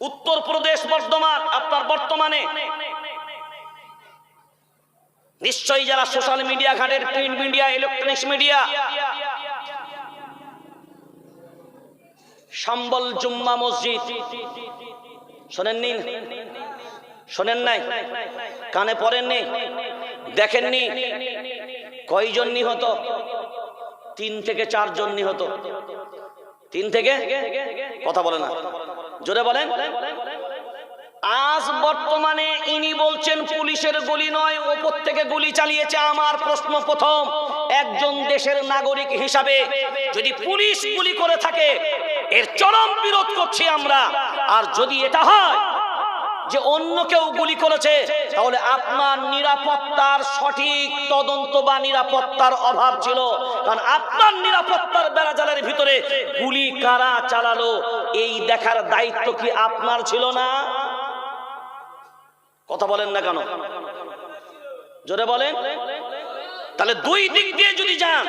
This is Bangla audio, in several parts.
উত্তরপ্রদেশ বর্ধমান, আপনার বর্তমানে। নিশ্চয়ই যারা সোশ্যাল মিডিয়া ঘাটের প্রিন্ট মিডিয়া ইলেকট্রনিক্স মিডিয়া সম্বল জুম্মা মসজিদ। শোনেননি শোনেন নাই? কানে পড়েননি দেখেননি কয়জন নিহত? তিন থেকে চারজন নিহত। তিন থেকে? কথা বলে না। জোরে বলেন। আজ বর্তমানে ইনি বলছেন, পুলিশের গুলি নয়, ওপর থেকে গুলি চালিয়েছে আমার প্রশ্ন প্রথম। একজন দেশের নাগরিক হিসাবে যদি পুলিশ গুলি করে থাকে, এর চরম বিরোধ করছি আমরা। আর যদি এটা হয় যে অন্য কেউ গুলি করেছে, তাহলে আপনার নিরাপত্তার সঠিক তদন্ত বা নিরাপত্তার অভাব ছিল। কারণ আপনার নিরাপত্তার বেড়াজালের ভিতরে গুলি কারা চালালো, এই দেখার দায়িত্ব কি আপনার ছিল না? কথা বলেন না কেন? জোরে বলেন। তাহলে দুই দিক দিয়ে যদি যান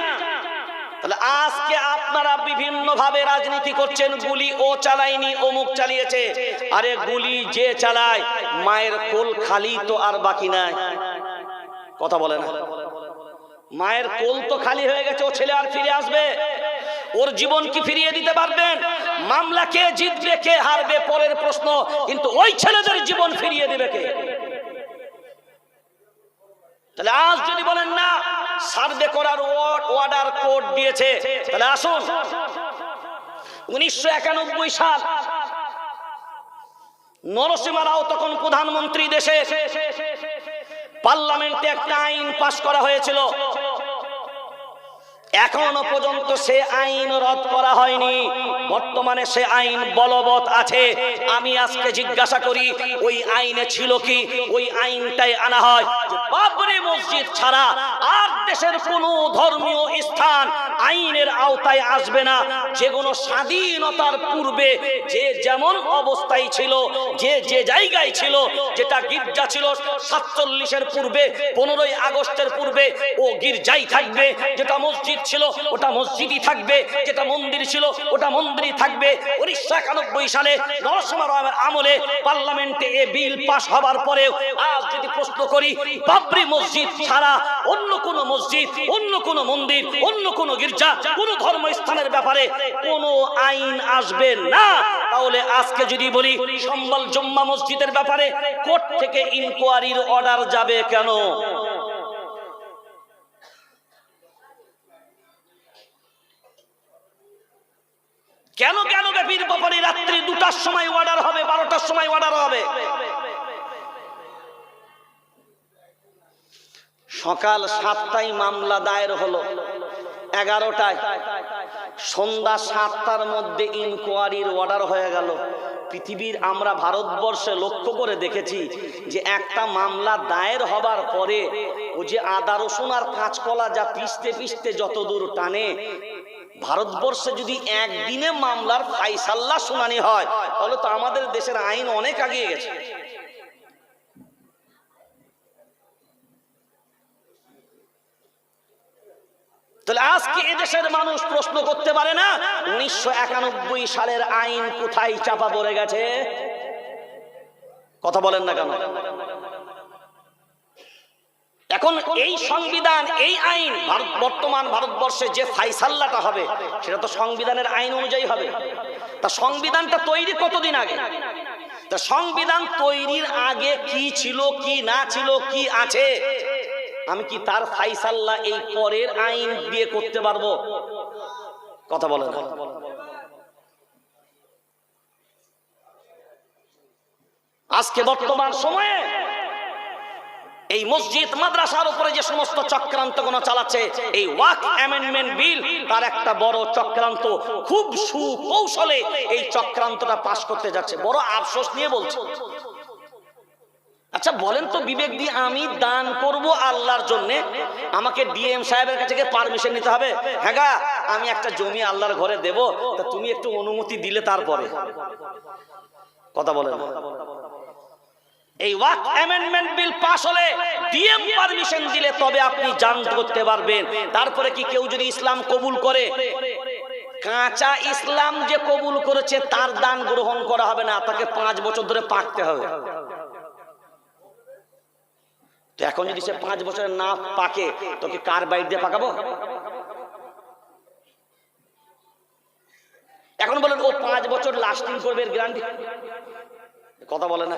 তাহলে আজকে আপনারা বিভিন্ন ভাবে রাজনীতি করছেন, গুলি ও চালায়নি, অমুক চালিয়েছে। আরে গুলি যে চালায়, মায়ের কোল খালি তো আর বাকি নাই। কথা বলে না। মায়ের কোল তো খালি হয়ে গেছে, ও ছেলে আর ফিরে আসবে। ওর জীবন কি ফিরিয়ে দিতে পারবেন? মামলা কে জিতবে, কে হারবে, পরের প্রশ্ন, কিন্তু ওই ছেলেদের জীবন ফিরিয়ে দেবে কে? তাহলে আজ যদি বলেন না সার্ভে করার অর্ডার কোড দিয়েছে। তাহলে আসুন। উনিশশো একানব্বই সাল নরসিমা রাও তখন প্রধানমন্ত্রী দেশে। পার্লামেন্টে একটা আইন পাশ করা হয়েছিল। এখনও পর্যন্ত সে আইন রদ করা হয়নি। বর্তমানে সে আইন বলবৎ আছে। আমি আজকে জিজ্ঞাসা করি, ওই আইনে ছিল কি? ওই আইনটাই আনা হয়। বাবরি মসজিদ ছাড়া আর দেশের কোনো ধর্মীয় স্থান আইনের আওতায় আসবে না। যেগুলো স্বাধীনতার পূর্বে যে যেমন অবস্থায় ছিল, যে যে জায়গায় ছিল, যেটা গির্জা ছিল, সাতচল্লিশের পূর্বে, পনেরোই আগস্টের পূর্বে ও গির্জাই থাকবে, যেটা মসজিদ ছিল, ওটা মসজিদই থাকবে, যেটা মন্দির ছিল, ওটা মন্দিরই থাকবে। উনিশশো একানব্বই সালে নরসিংহ রামের আমলে পার্লামেন্টে এ বিল পাশ হবার পরেও আজ যদি প্রশ্ন করি, বাবরি মসজিদ ছাড়া অন্য কোন মসজিদ, অন্য কোন মন্দির, অন্য কোন গির্জা, কোন ধর্মস্থানের ব্যাপারে কোন আইন আসবে না? তাহলে আজকে যদি বলি, সম্বল জম্মা মসজিদের ব্যাপারে কোর্ট থেকে ইনকোয়ারির অর্ডার যাবে কেন? কেন কেন ব্যাপীর ব্যাপারে রাত্রি দুটার সময় অর্ডার হবে বারোটার সময় অর্ডার হবে? সকাল সাতটায় মামলা দায়ের হলো এগারোটায়। সন্ধ্যা সাতটার মধ্যে ইনকোয়ারির অর্ডার হয়ে গেল। পৃথিবীর আমরা ভারতবর্ষে লক্ষ্য করে দেখেছি যে একটা মামলা দায়ের হবার পরে ও যে আদা রসুন আর কাঁচকলা যা পিষতে পিষতে যত দূর টানে ভারতবর্ষে যদি একদিনে মামলার ফাইসাল্লা শুনানি হয়, তাহলে তো আমাদের দেশের আইন অনেক আগিয়ে গেছে। তাহলে আজকে এদেশের মানুষ প্রশ্ন করতে পারে না, উনিশশো একানব্বই সালের আইন কোথায় চাপা পড়ে গেছে? কথা বলেন না কেন? এখন এই সংবিধান, এই আইন ভারত, বর্তমান ভারতবর্ষে যে ফাইসাল্লাটা হবে, সেটা তো সংবিধানের আইন অনুযায়ী হবে। তা সংবিধানটা তৈরি কতদিন আগে? তা সংবিধান তৈরির আগে কি ছিল, কি না ছিল, কি আছে? আমি কি তার ফাইসাল্লা এই পরের আইন দিয়ে করতে পারব? কথা বলেন। আজকে বর্তমান সময়ে এই মসজিদ মাদ্রাসার উপরে যে সমস্ত চক্রান্ত কোন চালাচ্ছে, এই ওয়াক অ্যামেন্ডমেন্ট বিল, তার একটা বড় চক্রান্ত, খুব সুকৌশলে এই চক্রান্তটা পাশ করতে যাচ্ছে। বড় আফসোস নিয়ে বলছে। আচ্ছা বলেন তো বিবেক দিয়ে আমি দান করব আল্লাহর জন্য, আমাকে ডিএম সাহেবের কাছে পারমিশন নিতে হবে। হ্যাঁ আমি একটা জমি আল্লাহর ঘরে দেব, তা তুমি একটু অনুমতি দিলে তারপরে। কথা বলেন। এই ওয়াক অ্যামেন্ডমেন্ট বিল পাস হলে ডিএম পারমিশন দিলে তবে আপনি জান করতে পারবেন। তারপরে কি কেউ যদি ইসলাম কবুল করে? কাঁচা ইসলাম যে কবুল করেছে, তার দান গ্রহণ করা হবে না, তাকে পাঁচ বছর ধরে পাকতে হবে। তো এখন যদি সে পাঁচ বছর না পাকে তোকে কার বাইর দিয়ে পাকাবো? এখন বলেন, ও পাঁচ বছর লাস্টিং করবে এর গ্যারান্টি কথা বলে না।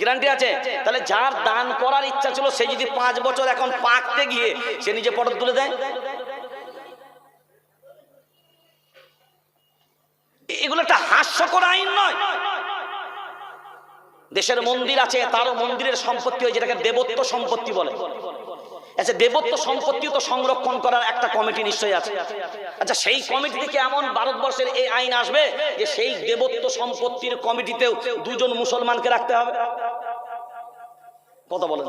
গ্যারান্টি আছে? তাহলে যার দান করার ইচ্ছা ছিল, সে যদি পাঁচ বছর এখন পাকতে গিয়ে সে নিজে পটল তুলে দেয় এগুলো একটা হাস্যকর আইন নয় দেশের মন্দির আছে তারও মন্দিরের সম্পত্তি হয় যেটাকে দেবত্ব সম্পত্তি বলে। আচ্ছা দেবত্ব সম্পত্তি তো সংরক্ষণ করার একটা কমিটি নিশ্চয়ই আছে। আচ্ছা সেই কমিটি থেকে এমন ভারতবর্ষের এই আইন আসবে যে সেই দেবত্ব সম্পত্তির কমিটিতেও দুজন মুসলমানকে রাখতে হবে? কথা বলেন।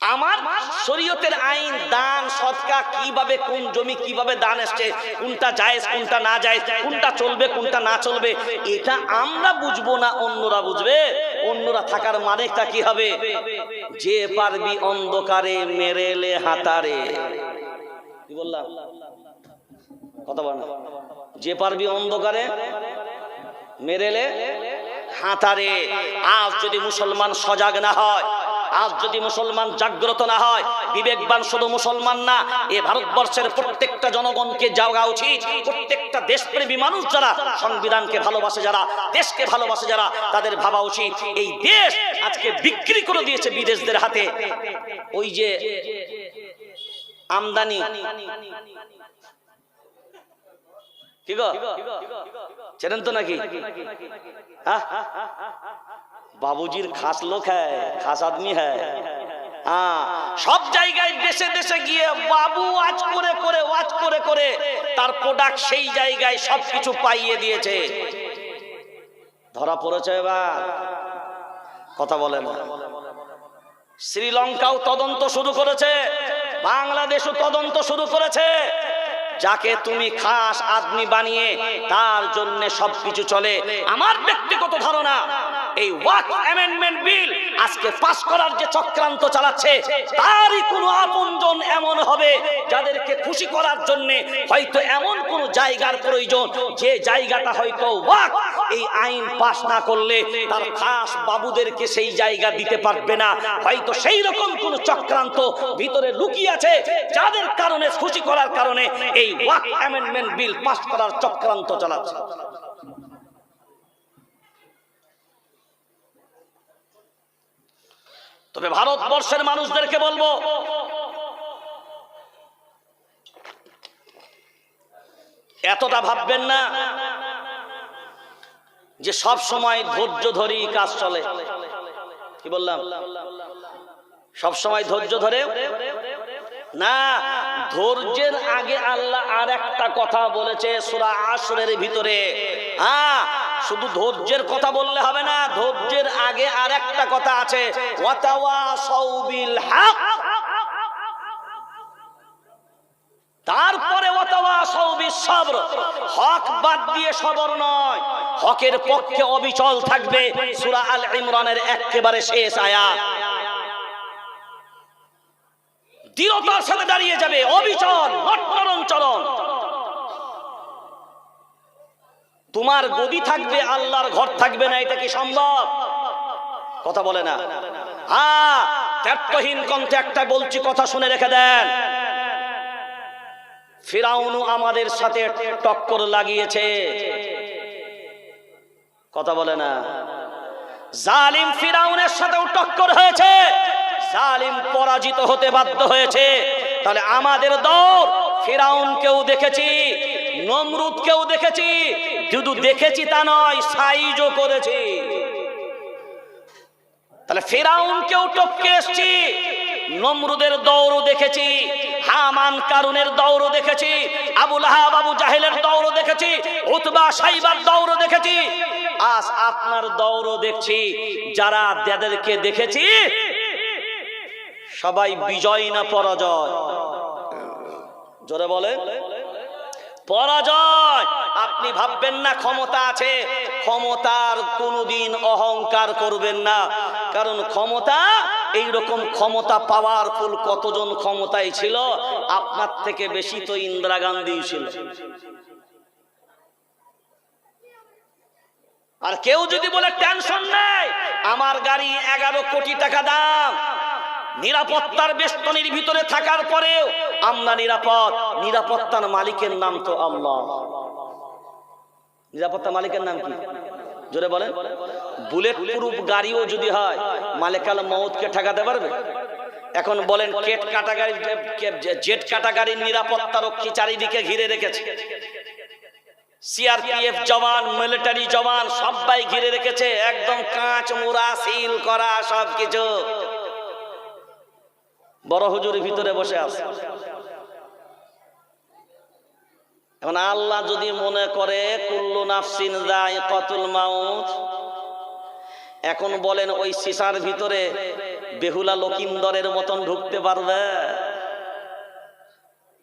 আমার শরীয়তের আইন, দান, সৎকা কীভাবে, কোন জমি কীভাবে দান এসছে, কোনটা জায়েজ, কোনটা না জায়েজ, কোনটা চলবে, কোনটা না চলবে, এটা আমরা বুঝব না, অন্যরা বুঝবে। অন্যরা থাকার মানেটা কি হবে? যে পারবি অন্ধকারে মেরেলে হাতারে। কি বললাম? কথা বল যে পারবি অন্ধকারে মেরেলে হাতারে। আজ যদি মুসলমান সজাগ না হয় আজ যদি মুসলমান জাগ্রত না হয়, বিবেকবান শুধু মুসলমান না, এ ভারতবর্ষের প্রত্যেকটা জনগণকে যাওয়া উচিত। প্রত্যেকটা দেশপ্রেমী মানুষ যারা, সংবিধানকে ভালোবাসে যারা, দেশকে ভালোবাসে যারা, তাদের ভাবা উচিত, এই দেশ আজকে বিক্রি করে দিয়েছে বিদেশদের হাতে। ওই যে আমদানি। কি গো? চেনেন তো নাকি? হ্যাঁ? বাবুজির খাস লোক হ্যায়, খাস আদমি হ্যায়। হ্যাঁ সব জায়গায় দেশে দেশে গিয়ে বাবু ওয়াজ করে করে, ওয়াজ করে করে তার প্রোডাক্ট সেই জায়গায় সবকিছু পাইয়ে দিয়েছে। ধরা পড়েছে এবার। কথা বলে না। শ্রীলঙ্কাও তদন্ত শুরু করেছে, বাংলাদেশও তদন্ত শুরু করেছে। যাকে তুমি খাস আদমি বানিয়ে তার জন্য সবকিছু চলে। আমার ব্যক্তিগত ধারণা এই ওয়াক অ্যামেন্ডমেন্ট বিল আজকে পাস করার যে চক্রান্ত চালাচ্ছে, তারই কোনো আপনজন এমন হবে যাদেরকে খুশি করার জন্য হয়তো এমন কোন জায়গার প্রয়োজন, যে জায়গাটা হয়তো ওয়াক এই আইন পাস না করলে তার খাস বাবুদেরকে সেই জায়গা দিতে পারবে না। হয়তো সেই রকম কোন চক্রান্ত ভিতরে লুকিয়ে আছে, যাদের কারণে, খুশি করার কারণে এই ওয়াক অ্যামেন্ডমেন্ট বিল পাস করার চক্রান্ত চালাচ্ছে। তবে ভারতবর্ষের মানুষদেরকে বলব, এতটা ভাববেন না যে সব সময় ধৈর্য ধরেই কাজ চলে। কি বললাম? সব সময় ধৈর্য ধরে? না, ধৈর্যের আগে আল্লাহ আর একটা কথা বলেছে সুরা আসরের ভিতরে। হ্যাঁ শুধু ধৈর্যের কথা বললে হবে না, ধৈর্যের আগে আর একটা কথা আছে। তারপরে হক বাদ দিয়ে সবর নয়, হকের পক্ষে অবিচল থাকবে সূরা আল ইমরানের একেবারে শেষ আয়াত। দৃঢ়তার সাথে দাঁড়িয়ে যাবে, অবিচল। তোমার গদি থাকবে, আল্লাহর ঘর থাকবে না, এটা কি সম্ভব? কথা বলে না। হ্যাঁ ত্যাগহীন কণ্ঠে একটা বলছি, কথা শুনে রেখে দেন। ফিরাউনু আমাদের সাথে টক্কর লাগিয়েছে। কথা বলে না। জালিম ফিরাউনের সাথেও টক্কর হয়েছে। জালিম পরাজিত হতে বাধ্য হয়েছে। তাহলে আমাদের দৌড়, ফিরাউনকেও দেখেছি। নমরুদকেও দেখেছি, শুধু দেখেছি তা নয়, সাইজও করেছি। তাহলে ফেরাউনকেও টপকে এসছি, নমরুদের দৌড় দেখেছি, হামান কারুনের দৌড় দেখেছি, আবুল আহাব, আবু জাহেলের দৌড় দেখেছি, উতবা সাইবার দৌড় দেখেছি। আজ আপনার দৌড় দেখছি, যারা যাদেরকে দেখেছি, সবাই বিজয় না পরাজয়? জোরে বলে পরাজয়। আপনি ভাববেন না ক্ষমতা আছে। ক্ষমতার কোনোদিন অহংকার করবেন না। কারণ ক্ষমতা এই রকম ক্ষমতা পাওয়ারফুল কতজন ক্ষমতায় ছিল? আপনার থেকে বেশি তো ইন্দিরা গান্ধী ছিল। আর কেউ যদি বলে, টেনশন নেই, আমার গাড়ি এগারো কোটি টাকা দাম নিরাপত্তার বেষ্টনীর ভিতরে থাকার পরেও আমরা নিরাপদ। নিরাপত্তার মালিকের নাম তো আল্লাহ। নিরাপত্তা মালিকের নাম কি? জোরে বলেন। বুলেট প্রুফ গাড়িও যদি হয়, মালিকাল মৌতকে ঠেকাতে পারবে? এখন বলেন, কেট কাটা গাড়ি জেট কাটা গাড়ির নিরাপত্তা রক্ষী চারিদিকে ঘিরে রেখেছে। সিআরপিএফ জওয়ান মিলিটারি জওয়ান, সবাই ঘিরে রেখেছে। একদম কাঁচ মোড়া সিল করা সব কিছু বড় হুজুর ভিতরে বসে আছে। এখন আল্লাহ যদি মনে করে, কুল্লু নাফসিন যায় কতুল মাউত, এখন বলেন ওই সিসার ভিতরে বেহুলা লকিন্দরের মতন ঢুকতে পারবে?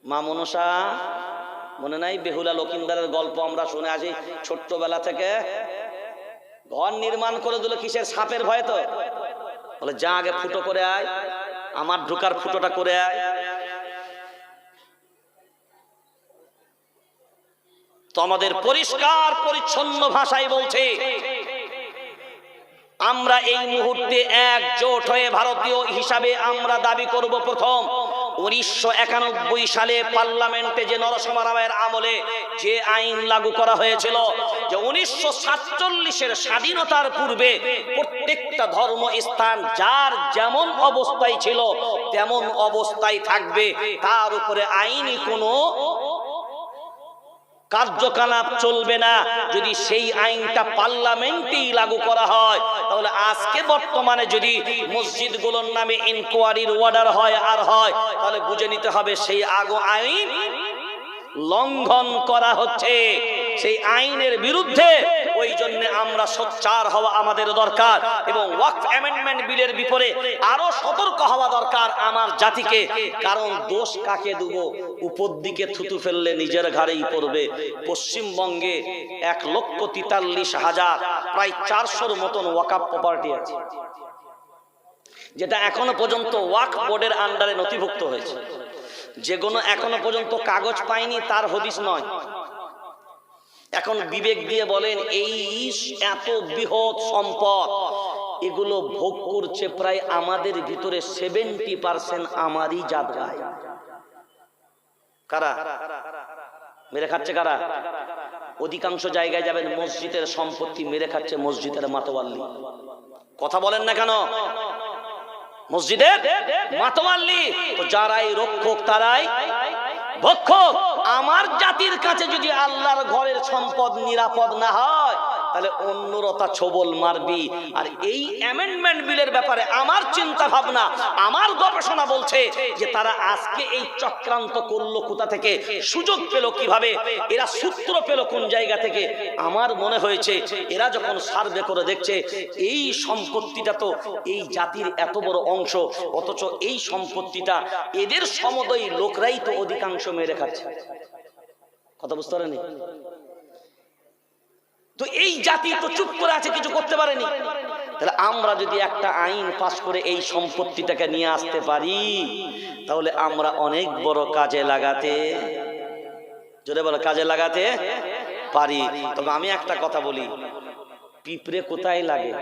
মা মনসা, মনে নাই বেহুলা লকিন্দারের গল্প আমরা শুনে আসি ছোট্টবেলা থেকে? ঘর নির্মাণ করে দিল কিসের সাপের ভয় তো? বলে, যা আগে ফুটো করে আয়। আমার ঢোকার ফুটোটা করে তো আমাদের পরিষ্কার, পরিচ্ছন্ন ভাষায় বলছে, আমরা এই মুহূর্তে একজোট হয়ে ভারতীয় হিসাবে আমরা দাবি করব প্রথম। উনিশশো একানব্বই সালে পার্লামেন্টে যে নরসিংহ রায়ের আমলে যে আইন লাগু করা হয়েছিল, যে উনিশশো সাতচল্লিশের স্বাধীনতার পূর্বে প্রত্যেকটা ধর্ম স্থান যার যেমন অবস্থায় ছিল, তেমন অবস্থায় থাকবে। তার উপরে আইনি কোনো কার্যকলাপ চলবে না। যদি সেই আইনটা পার্লামেন্টেই লাগু করা হয়, তাহলে আজকে বর্তমানে যদি মসজিদগুলোর নামে ইনকোয়ারির অর্ডার হয় আর হয়, তাহলে বুঝে নিতে হবে সেই আগো আইন লঙ্ঘন করা হচ্ছে। সেই আইনের বিরুদ্ধে ওই জন্য আমরা সোচ্চার হওয়া আমাদের দরকার এবং ওয়াকফ অ্যামেন্ডমেন্ট বিলের বিপরে আরও সতর্ক হওয়া দরকার আমার জাতিকে। কারণ দোষ কাকে দেব? উপর দিকে থুতু ফেললে নিজের ঘাড়েই পড়বে। পশ্চিমবঙ্গে এক লক্ষ তেতাল্লিশ হাজার, প্রায় চারশোর মতন ওয়াকাপ প্রপার্টি আছে। যেটা এখনও পর্যন্ত ওয়াক বোর্ডের আন্ডারে নথিভুক্ত হয়েছে। যেগুলো এখনও পর্যন্ত কাগজ পায়নি, তার হদিস নয়। এখন বিবেক দিয়ে বলেন এই এত বৃহৎ সম্পদ এগুলো ভোগ করছে প্রায় আমাদের ভিতরে সেভেন্টি পার্সেন্ট আমারই জাত গায় কারা মেরে খাচ্ছে কারা অধিকাংশ জায়গায় যাবেন মসজিদের সম্পত্তি মেরে খাচ্ছে মসজিদের মাতোয়াল্লি কথা বলেন না কেন মসজিদের মাতোয়াল্লি তো যারাই রক্ষক তারাই ভক্ষক আমার জাতির কাছে যদি আল্লাহর ঘরের সম্পদ নিরাপদ না হয় তাহলে অন্যরতা ছবল মারবি। আর এই অ্যামেন্ডমেন্ট বিলের ব্যাপারে আমার চিন্তা ভাবনা আমার গবেষণা বলছে যে তারা আজকে এই চক্রান্ত করল কোথা থেকে, সুযোগ পেল কীভাবে, এরা সূত্র পেল কোন জায়গা থেকে। আমার মনে হয়েছে, এরা যখন সার্ভে করে দেখছে, এই সম্পত্তিটা তো এই জাতির এত বড় অংশ, অথচ এই সম্পত্তিটা এদের সমদয়ী লোকরাই তো অধিকাংশ মেরে খাচ্ছে। কথা বুঝতে পারেনি জাতি তো চুপ করে আছে, কিছু করতে পারেনি। তাহলে আমরা যদি একটা আইন পাশ করে এই সম্পত্তিটাকে নিয়ে আসতে পারি, তাহলে আমরা অনেক বড় কাজে লাগাতে, জোরে বলো, কাজে লাগাতে পারি। তবে আমি একটা কথা বলি, পিঁপড়ে কোথায় লাগে?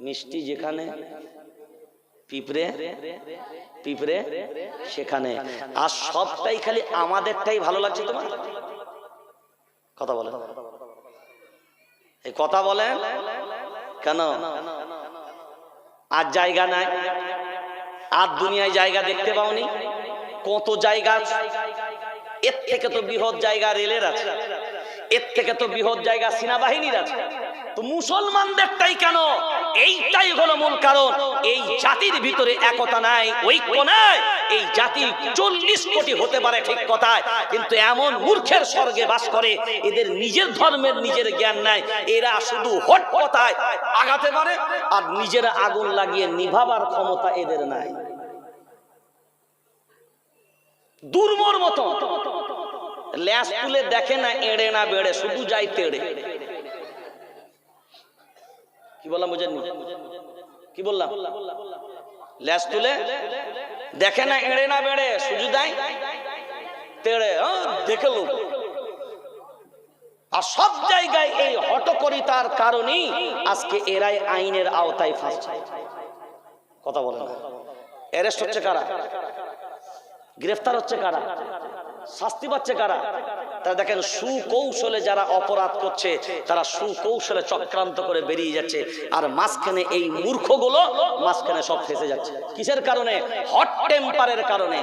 মিষ্টি যেখানে, পিঁপড়ে পিঁপড়ে সেখানে। আর সবটাই খালি আমাদেরটাই ভালো লাগছে তোমার? কথা বলেন এই কথা বলেন? কেন? আর জায়গা নাই। আর দুনিয়ায় জায়গা দেখতে পাওনি। কত জায়গা? এর থেকে তো বৃহৎ জায়গা রেলের আছে। এর থেকে তো বৃহৎ জায়গা সেনাবাহিনীর আছে। তো মুসলমানদেরটাই কেন? এইটাই হলো মূল কারণ। এই জাতির ভিতরে একতা নাই, ঐক্য নাই। এই জাতি চল্লিশ কোটি হতে পারে ঠিক কথায়, কিন্তু এমন মূর্খের স্বর্গে বাস করে, এদের নিজের ধর্মের নিজের জ্ঞান নাই। এরা শুধু হট কথায় আগাতে পারে আর নিজের আগুন লাগিয়ে নিভাবার ক্ষমতা এদের নাই। দুর্মর মতো। ল্যাস তুলে দেখে না, এড়ে না বেড়ে, শুধু যাই তেড়ে। কি বললাম বুঝেননি? কি বললাম? ল্যাস তুলে দেখে না, এড়ে না বেড়ে সুজু দেয়? তেড়ে দেখে লোক। আর সব জায়গায় এই হটকরিতার কারণেই আজকে এরাই আইনের আওতায় ফাঁসছে কথা বলে না। অ্যারেস্ট হচ্ছে কারা? গ্রেফতার হচ্ছে কারা? শাস্তি পাচ্ছে কারা? তারা দেখেন সুকৌশলে যারা অপরাধ করছে, তারা সুকৌশলে চক্রান্ত করে বেরিয়ে যাচ্ছে। আর মাঝখানে এই মূর্খগুলো মাঝখানে সব ফেসে যাচ্ছে। কিসের কারণে? হট টেম্পারের কারণে।